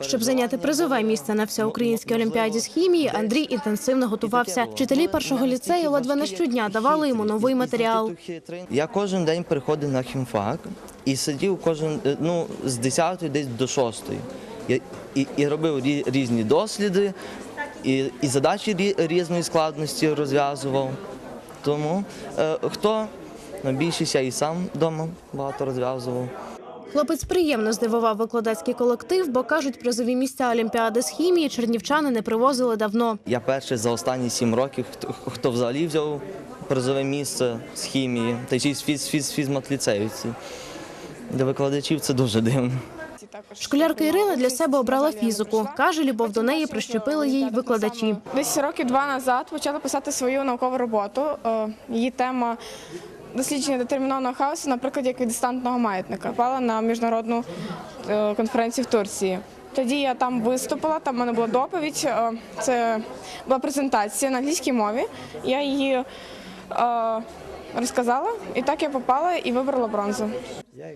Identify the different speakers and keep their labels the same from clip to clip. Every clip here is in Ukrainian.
Speaker 1: Щоб зайняти призове місце на всеукраїнській олімпіаді з хімії, Андрій інтенсивно готувався. Вчителі першого ліцею ледве не щодня давали йому новий матеріал.
Speaker 2: Я кожен день приходив на хімфак і сидів кожен е, ну, з 10 десь до 6. І, і, і робив рі- різні досліди, і, і задачі рі- різної складності розв'язував. Тому е, хто більшість я і сам вдома багато розв'язував.
Speaker 1: Хлопець приємно здивував викладацький колектив, бо кажуть, призові місця олімпіади з хімії чернівчани не привозили давно.
Speaker 2: Я перший за останні сім років, хто, хто взагалі взяв призове місце з хімії, та й з фіз, фіз, фізмат-ліцеївці. Для викладачів це дуже дивно.
Speaker 1: Школярка Ірина для себе обрала фізику. Каже, любов до неї прищепили їй викладачі.
Speaker 3: Десь роки два назад почала писати свою наукову роботу. Е, Її тема дослідження детермінованого хаосу, наприклад, як від дистантного маятника. Попала на міжнародну е, конференцію в Турції. Тоді я там виступила, там в мене була доповідь. е, Це була презентація на англійській мові. Я її е, розказала, і так я попала і вибрала бронзу.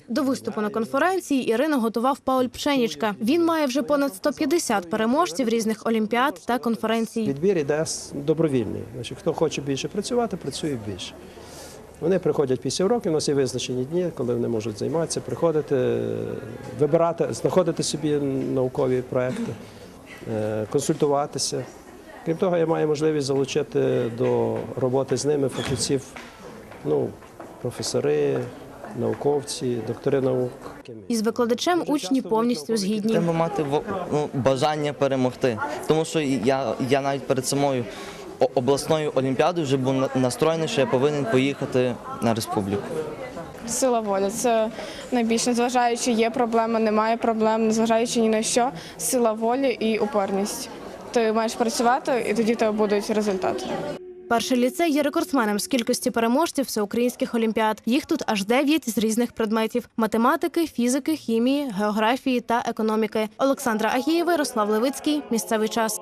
Speaker 1: До виступу на конференції Ірину готував Пауль Пшенічка. Він має вже понад 150 переможців різних олімпіад та конференцій.
Speaker 4: Відбір іде добровільний. Значить, хто хоче більше працювати, працює більше. Вони приходять після уроків, у нас є визначені дні, коли вони можуть займатися, приходити, вибирати, знаходити собі наукові проекти, е, консультуватися. Крім того, я маю можливість залучити до роботи з ними фахівців, ну, професори, науковці, доктори наук.
Speaker 1: Із викладачем учні повністю згідні.
Speaker 2: Треба мати во- ну, бажання перемогти. Тому що я, я навіть перед самою обласною олімпіадою вже був настроєний, що я повинен поїхати на республіку.
Speaker 3: Сила волі це найбільше, незважаючи є проблема, немає проблем, незважаючи ні на що, сила волі і упорність. Ти маєш працювати, і тоді тебе будуть результати.
Speaker 1: Перший ліцей є рекордсменом з кількості переможців всеукраїнських олімпіад. Їх тут аж дев'ять з різних предметів: математики, фізики, хімії, географії та економіки. Олександра Агієва, Ярослав Левицький. Місцевий час.